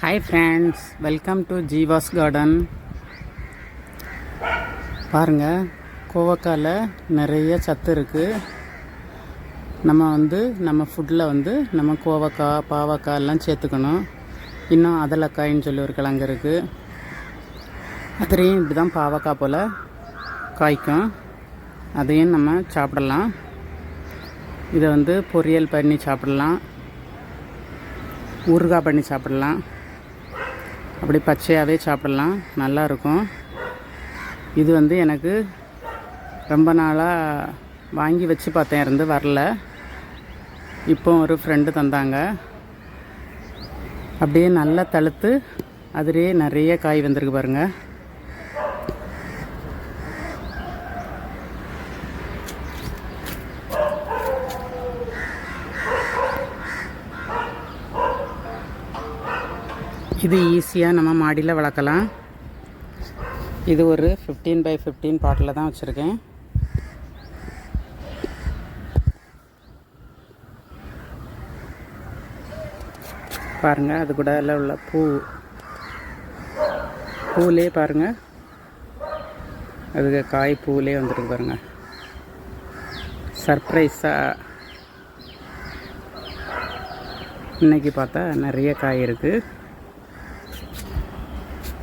Hi friends welcome to Jeeva's garden பாருங்கள் கோவக்காயில் நிறைய சத்து இருக்குது நம்ம வந்து நம்ம ஃபுட்டில் வந்து நம்ம கோவக்காய் பாவக்காய் எல்லாம் சேர்த்துக்கணும். இன்னும் அதலக்காயின்னு சொல்லி ஒரு கிழங்கு இருக்குது அதுலேயும் இப்படி தான் பாவக்காய் போல் காய்க்கும். அதையும் நம்ம சாப்பிடலாம். இதை வந்து பொரியல் பண்ணி சாப்பிடலாம். ஊறுகாய் பண்ணி சாப்பிடலாம். அப்படி பச்சையாகவே சாப்பிடலாம். நல்லா இருக்கும். இது வந்து எனக்கு ரொம்ப நாளாக வாங்கி வச்சு பார்த்தேன் இருந்து வரல. இப்போ ஒரு ஃப்ரெண்டு தந்தாங்க. அப்படியே நல்லா தழுத்து அதிலே நிறைய காய் வந்திருக்கு பாருங்கள் இது ஈஸியாக நம்ம மாடியில் வளர்க்கலாம். இது ஒரு ஃபிஃப்டீன் பை ஃபிஃப்டீன் பாட்டில் தான் வச்சுருக்கேன். பாருங்கள் அது கூட எல்லாம் உள்ள பூ. பூலே பாருங்கள் அதுக்கு காய் பூவிலே வந்துருக்கு பாருங்கள் சர்ப்ரைஸாக இன்னைக்கு பார்த்தா நிறைய காய் இருக்குது